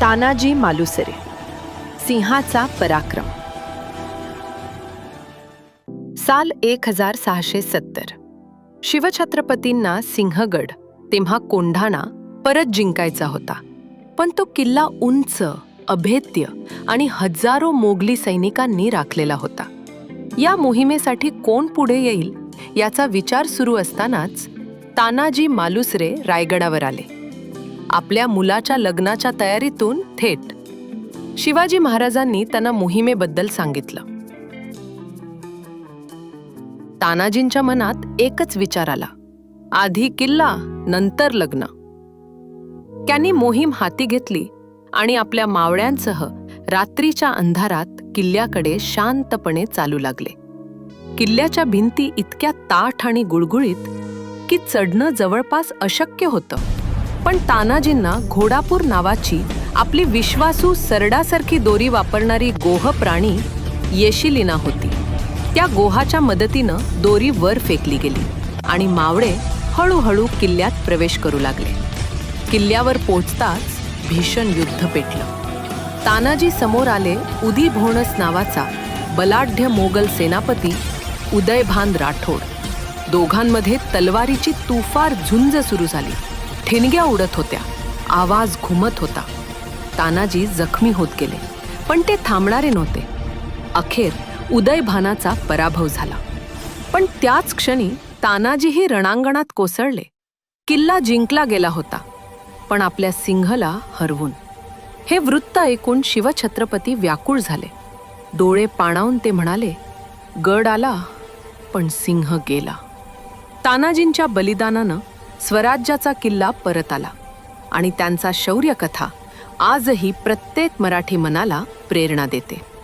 तानाजी मालुसरे. सिंहाचा पराक्रम. साल एक हजार सहाशे सत्तर. शिवछत्रपतींना सिंहगड तेव्हा कोंढाणा परत जिंकायचा होता. पण तो किल्ला उंच अभेद्य आणि हजारो मोगली सैनिकांनी राखलेला होता. या मोहिमेसाठी कोण पुढे येईल याचा विचार सुरू असतानाच तानाजी मालुसरे रायगडावर आले. आपल्या मुलाच्या लग्नाच्या तयारीतून थेट. शिवाजी महाराजांनी त्यांना मोहिमेबद्दल सांगितलं. तानाजींच्या मनात एकच विचार आला. आधी किल्ला नंतर लग्न. त्यांनी मोहीम हाती घेतली आणि आपल्या मावळ्यांसह रात्रीच्या अंधारात किल्ल्याकडे शांतपणे चालू लागले. किल्ल्याच्या भिंती इतक्या ताठ आणि गुळगुळीत की चढणं जवळपास अशक्य होतं. पण तानाजींना घोडापूर नावाची आपली विश्वासू सरडासारखी दोरी वापरणारी गोह प्राणी येशिलिना होती. त्या गोहाच्या मदतीनं दोरी वर फेकली गेली आणि मावळे हळूहळू किल्ल्यात प्रवेश करू लागले. किल्ल्यावर पोचताच भीषण युद्ध पेटलं. तानाजी समोर आले उदी भोणस नावाचा बलाढ्य मोगल सेनापती उदयभान राठोड. दोघांमध्ये तलवारीची तुफार झुंज सुरू झाली. ठिणग्या उडत होत्या. आवाज घुमत होता. तानाजी जखमी होत गेले पण ते थांबणारे नव्हते. अखेर उदयभानाचा पराभव झाला. पण त्याच क्षणी तानाजीही रणांगणात कोसळले. किल्ला जिंकला गेला होता पण आपल्या सिंहला हरवून. हे वृत्त ऐकून शिवछत्रपती व्याकुळ झाले. डोळे पाणावून ते म्हणाले गड आला पण सिंह गेला. तानाजींच्या बलिदानानं स्वराज्याचा किल्ला परत आला आणि त्यांचा शौर्यकथा आजही प्रत्येक मराठी मनाला प्रेरणा देते.